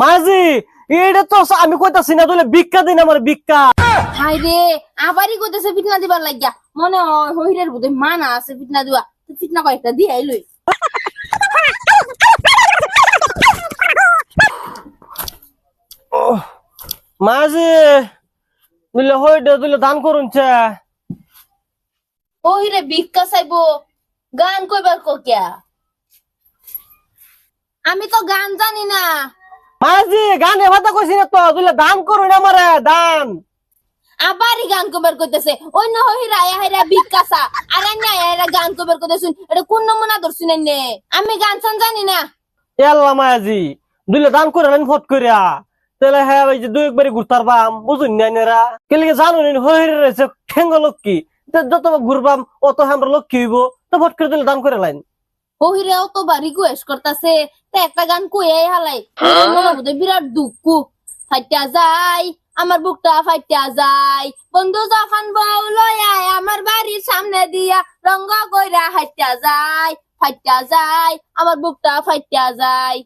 মাঝি এটা তো আমি কইতাছি না তুলে ভিক্ষা দিন আমার ভিক্ষা। হাই রে আবারই কইতেছে ফিটনা দিবার লাগিয়া। মনে হয় হইরের বুধে মানা আছে ফিটনা দিবা ফিটনা কয়েকটা দিয়ে আইলই। মাঝি তুলে হইডে তুলে দান করুন চা। ওহিরে ভিক্ষা চাইব। গান কইবার কিয়া? আমি তো গান জানি না। মাঝি গানে ভাতা কইছি না তো তুলে দান করুন আমারে দান। আবারই গান কইবার কইতেছে অন্য হইরা হাইরা চা আর হাইরা গান কইবার কইতেছুন এটা কোন নমুনা ধরছুন নে আমি গান সান জানি না। এল্লা মাঝি দুলে দান করে নেন ফট করিয়া তাহলে হ্যাঁ ওই যে দুই একবারই ঘুরতার বাম বুঝুন না নেরা কেলে জানো নি হইরে রয়েছে ঠেঙ্গ লক্ষ্মী। যত ঘুরবাম অত আমরা লক্ষ্মী হইব। তো ফট করে দিলে দান করে লাইন। ওহিরেও তো বা রিকোয়েস্ট করতেছে। তে একটা গান কইয়াই হালাই। মনে বুঝে বিরাট দুঃখ। ফাইটা যায় আমার বুকটা ফাইটা যায় বন্ধু যখন বউ লই আয় আমার বাড়ির সামনে দিয়া রঙ্গ কইরা হাইটা যায় ফাইটা যায় আমার বুকটা ফাইটা যায়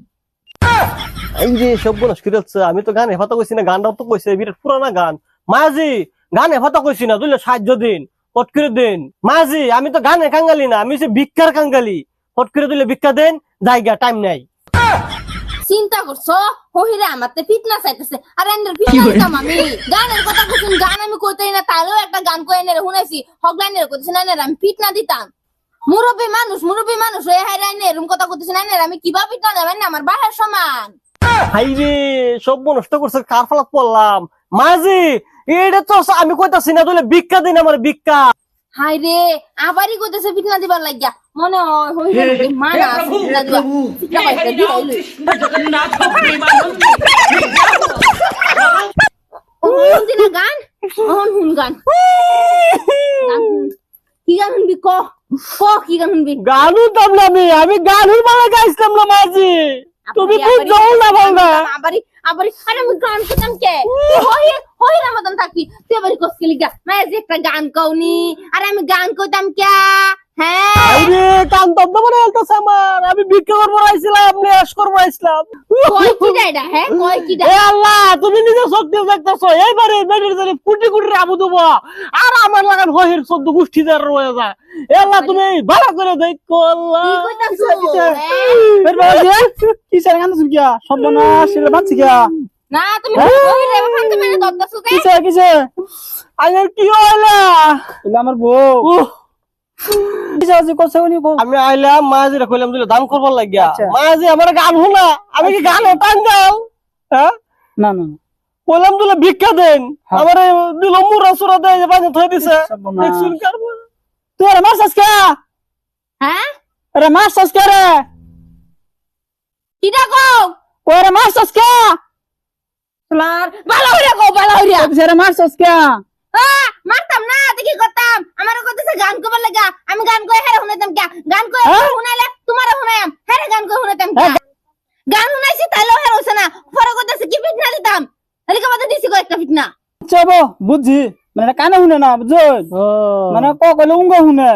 এই যে সব বনস কি যাচ্ছে আমি তো গানে ভাতা কইছি না গানটাও তো কইছে বিরাট পুরানা গান। মাঝি গানে ভাতা কইছি না দুলে সাহায্য দিন করে দিন। মাঝি আমি তো গানে কাঙ্গালি না আমি হচ্ছে ভিক্ষার কাঙ্গালি। ফট করে দিলে ভিক্ষা দেন জায়গা টাইম নাই। চিন্তা করছ? হহিরে আমার তে ফিটনা চাইতেছে আর এন্ডের আমি। গানের কথা কইছেন গান আমি কইতেই না তাহলেও একটা গান কই এনে শুনাইছি। হগলাইনের কইতেছেন এনে আমি ফিটনা দিতাম। মুরব্বী মানুষ মুরব্বী মানুষ হয়ে হাই রাইনে এরকম কথা কইতেছেন এনে আমি কীভাবে ফিটনা দেবেন না আমার বাসার সমান। হাই রে সব নষ্ট করছে কার ফলাত পড়লাম? মাঝি এটা তো আমি কইতাছি না তুলে ভিক্ষা দিন আমার ভিক্ষা। হাই আবারই করতেছে পিঠনা দিবার লাগিয়া। মনে হয় মানা পিঠনা দিবা। গান? হুন গান। কি গান শুনবি? ক। কি গান শুনবি? আমি গান শুনবার গাইছিলাম না মাঝি। তুমি বুঝছ না বলবা আবারই আবারই আরে আমি গান করতাম কে হই হই রমাদান থাকবি তুই আবারই কসকে লিগা মায়ে যে একটা গান কওনি আরে আমি গান কইতাম কে হ্যাঁ। আমি ভিক্ষা করব আইছিলাম নেশ করব আইছিলাম হ্যাঁ কয় কি এ আল্লাহ তুমি নিজে শক্তি দেখতেছো এইবারে বেডির জানি কোটি কোটি রাবু দেবো। আর আমার লাগান হহির চোদ্দ গোষ্ঠী যার রয়ে যায়। আল্লাহ তুমি ভালো করে দেখো আল্লাহ। কিসের গান গিয়া? সব না সেটা বাঁচছি গিয়া। না তুমি কিসে কিসে? কি হইলা? এগুলো আমার বউ। আমি আইলাম মাঝিরা কইলাম দিলে দান করবার লাগিয়া। আচ্ছা। আমার গান শোনা আমি কি গান টান হ্যাঁ? না না না। কইলাম দিলে ভিক্ষা দেন। হ্যাঁ। আমার দিল মুরা সুরা দেয় বাজে থই দিছে। দেখছুন কারবার তুই আরে মারছাস কে হ্যাঁ? আরে মারছাস কে রে? কিটা কও? ও আরে মারছাস কে লার হইরা হইরা। কে আ, মারতাম না দেখি করতাম। আমার কইতেছে গান কইবার লাগা। আমি গান কই হেরে শুনাইতাম কে? গান কই হ্যাঁ? শুনাইলে তোমারে শুনাইম হেরে গান কই শুনাইতাম কে? গান শুনাইছি তাইলে হেরে হইছে না। পরে কইতেছে কি ফিটনা দিতাম? এদিকে আমাদের দিছি কই একটা ফিটনা। চবো বুঝছি। মানে কানে শুনে না বুঝছ? মানে ক কইলে উঙ্গ শুনে?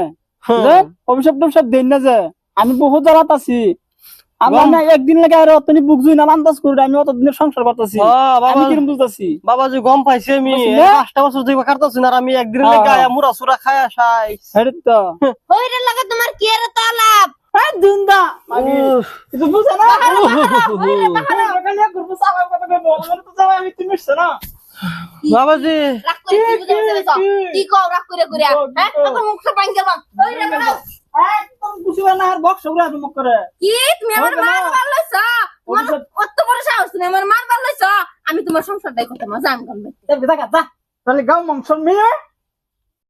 অভিশাপ টভিশাপ দেন না যে। আমি বহুত জ্বালাত আছি। আমার না একদিন লাগে আর অতনি বুঝুই না আন্দাজ করি আমি অত দিনের সংসার করতেছি হ্যাঁ, আমি বাবা কিরম বুঝতেছি? বাবাজি গম পাইছি আমি পাঁচটা বছর ধরে কাটতাছি না আমি একদিন হ্যাঁ, লেগে। মুরা সুরা খায়া খাই হেরে তো। হইরে লাগা তোমার কি এর তালাব হ্যাঁ দুন্দা মাগি। উফ, কিছু না। বাহারা বাহারা হইরে বাহারা। বাগানে করব সাবা কথা কইবো আমার তো যাওয়া আমি তুমি না। বাবাজি রাগ করে কি কও রাগ করে করে? হ্যাঁ? তখন মুখটা ভাঙ্গে বাম হইরে বাড়াও একদম বুঝিবা না আর বক্স উড়া তুমি করে। কি? তুমি আমার মার। বাড়লাইছ তোমার কত বড় সাহস তুমি আমার মার বাড়লাইছ আমি তোমার সংসার দাই মজা আমি করবে। যা। তাহলে গাও মাংস মেয়ে